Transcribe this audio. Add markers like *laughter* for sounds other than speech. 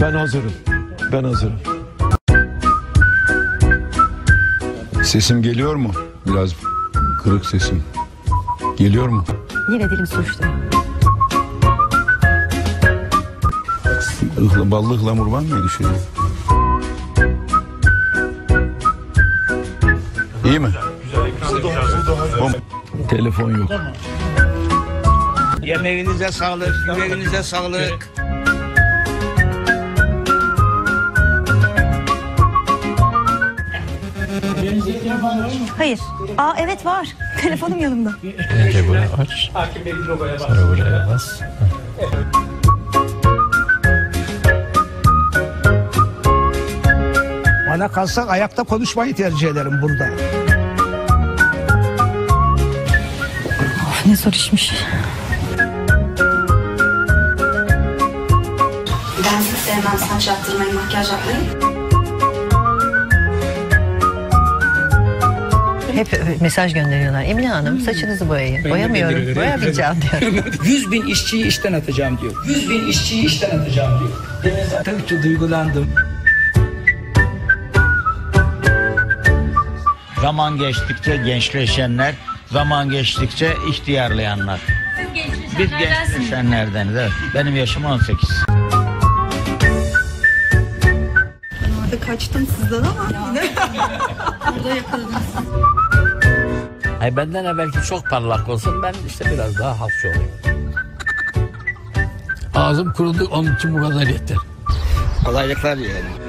Ben hazırım. Ben hazırım. Sesim geliyor mu? Biraz kırık sesim. Geliyor mu? Yine dilim sürçtü. Ihla, ballı ıhlamur var mıydı şey? İyi mi? Telefon yok. Yemeğinize sağlık, yüreğinize sağlık. Hayır. Aa evet var. *laughs* Telefonum yanımda. Önce bunu aç. Sonra buraya bas. Bana kalsa ayakta konuşmayı tercih ederim burada. Of ne zor işmiş. Ben hiç sevmem saç yaptırmayı, makyaj yapmayı. Hep mesaj gönderiyorlar. Emine Hanım saçınızı boyayın. Boyamıyorum. Boyamayacağım *laughs* diyor. 100 bin işçiyi işten atacağım diyor. 100 bin işçiyi işten atacağım diyor. Demin zaten çok duygulandım. Zaman geçtikçe gençleşenler, zaman geçtikçe ihtiyarlayanlar. Biz gençleşenlerdeniz. Evet. Benim yaşım 18. Orada kaçtım sizden ama yine burada yakaladınız. Ay benden evvelki çok parlak olsun ben işte biraz daha hafif olayım. Ağzım kurudu onun için bu kadar yeter. Kolaylıklar yani.